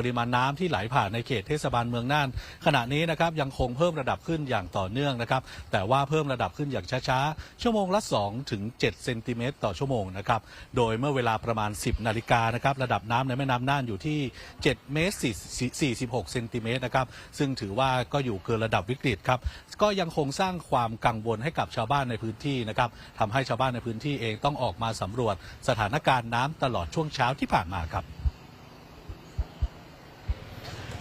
ปริมาณน้ำที่ไหลผ่านในเขตเทศบาลเมืองน่าน ขณะนี้นะครับยังคงเพิ่มระดับขึ้นอย่างต่อเนื่องนะครับแต่ว่าเพิ่มระดับขึ้นอย่างช้าๆ ชั่วโมงละ2ถึง7เซนติเมตรต่อชั่วโมงนะครับโดยเมื่อเวลาประมาณ 10นาฬิกานะครับระดับน้ำในแม่น้ำน่านอยู่ที่7เมตร46เซนติเมตรนะครับซึ่งถือว่าก็อยู่เกินระดับวิกฤตครับก็ยังคงสร้างความกังวลให้กับชาวบ้านในพื้นที่นะครับทำให้ชาวบ้านในพื้นที่เองต้องออกมาสำรวจสถานการณ์น้ำตลอดช่วงเช้าที่ผ่านมาครับ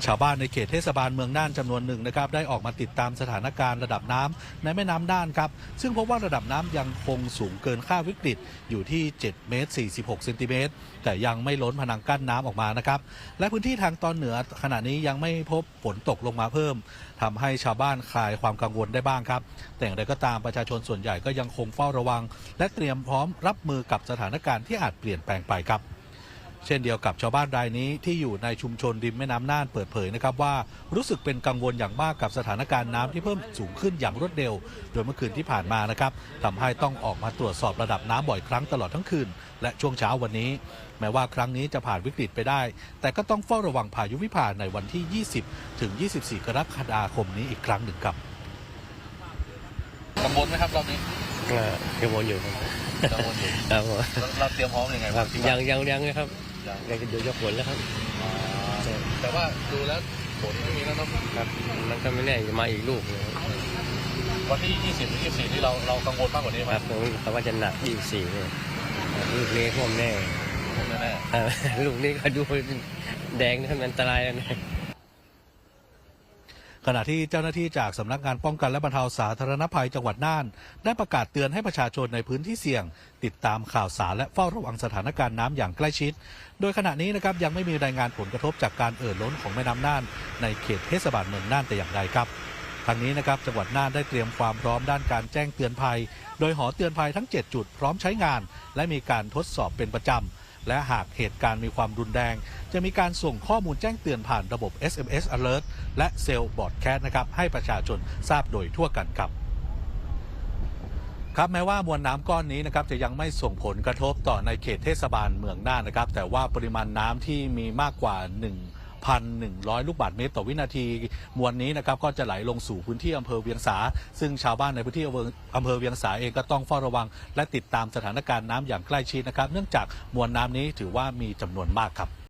ชาวบ้านในเขตเทศบาลเมืองน่านจำนวนหนึ่งนะครับได้ออกมาติดตามสถานการณ์ระดับน้ำในแม่น้ำน่านครับซึ่งพบว่าระดับน้ำยังคงสูงเกินค่าวิกฤตอยู่ที่7เมตร46เซนติเมตรแต่ยังไม่ล้นพนังกั้นน้ำออกมานะครับและพื้นที่ทางตอนเหนือขณะนี้ยังไม่พบฝนตกลงมาเพิ่มทำให้ชาวบ้านคลายความกังวลได้บ้างครับ แต่อย่างไรก็ตามประชาชนส่วนใหญ่ก็ยังคงเฝ้าระวัง และเตรียมพร้อมรับมือกับสถานการณ์ที่อาจเปลี่ยนแปลงไปครับ เช่นเดียวกับชาวบ้านรายนี้ที่อยู่ในชุมชนริมแม่น้ำน่านเปิดเผยนะครับว่ารู้สึกเป็นกังวลอย่างมากกับสถานการณ์น้ำที่เพิ่มสูงขึ้นอย่างรวดเร็ว โดยเมื่อคืนที่ผ่านมานะครับทำให้ต้องออกมาตรวจสอบระดับน้ำบ่อยครั้งตลอดทั้งคืน และช่วงเช้าวันนี้ แม้ว่าครั้งนี้จะผ่านวิกฤตไปได้ แต่ก็ต้องเฝ้าระวังพายุวิภาในวันที่ 20 ถึง 24 กรกฎาคมนี้อีกครั้งหนึ่งครับกังวลไหมครับรอบนี้ก็กังวลอยู่ครับกังวลอยู่ครับผมเราเตรียมพร้อมยังไงครับยังยังยังนะครับ ยังเดี๋ยวจะผลแล้วครับแต่ว่าดูแล้วฝนไม่มีแล้วเนาะครับ มันก็ไม่แน่จะมาอีกลูกหนึ่งวันที่ 20 24ที่เราเรากังวลมากกว่านี้ไหมครับผมแต่ว่าจะหนักยี่สี่เนี่ยลูกนี้ท่วมแน่แน่ครับลูกนี้ก็ดูแดงนะมันอันตรายนะ ขณะที่เจ้าหน้าที่จากสำนักงานป้องกันและบรรเทาสาธารณภัยจังหวัดน่าน ได้ประกาศเตือนให้ประชาชนในพื้นที่เสี่ยง ติดตามข่าวสารและเฝ้าระวังสถานการณ์น้ำอย่างใกล้ชิด โดยขณะนี้นะครับยังไม่มีรายงานผลกระทบจากการเอ่อล้นของแม่น้ำน่าน ในเขตเทศบาลเมืองน่านแต่อย่างใดครับทางนี้นะครับจังหวัดน่านได้เตรียมความพร้อมด้านการแจ้งเตือนภัย โดยหอเตือนภัยทั้ง 7 จุดพร้อมใช้งาน และมีการทดสอบเป็นประจำ และหากเหตุการณ์มีความรุนแรง จะมีการส่งข้อมูลแจ้งเตือนผ่านระบบ SMS alert และเซลล์บอร์ดแคสนะครับให้ประชาชนทราบโดยทั่วกันครับครับแม้ว่ามวลน้ำก้อนนี้นะครับจะยังไม่ส่งผลกระทบต่อในเขตเทศบาลเมืองน่านนะครับ แต่ว่าปริมาณน้ำที่มีมากกว่า 1,100 ลูกบาศก์เมตรต่อวินาที มวลนี้นะครับก็จะไหลลงสู่พื้นที่อำเภอเวียงสา ซึ่งชาวบ้านในพื้นที่อำเภออำเภอเวียงสาเองก็ต้องเฝ้าระวัง และติดตามสถานการณ์น้ำอย่างใกล้ชิดนะครับ เนื่องจากมวลน้ำนี้ถือว่ามีจำนวนมากครับ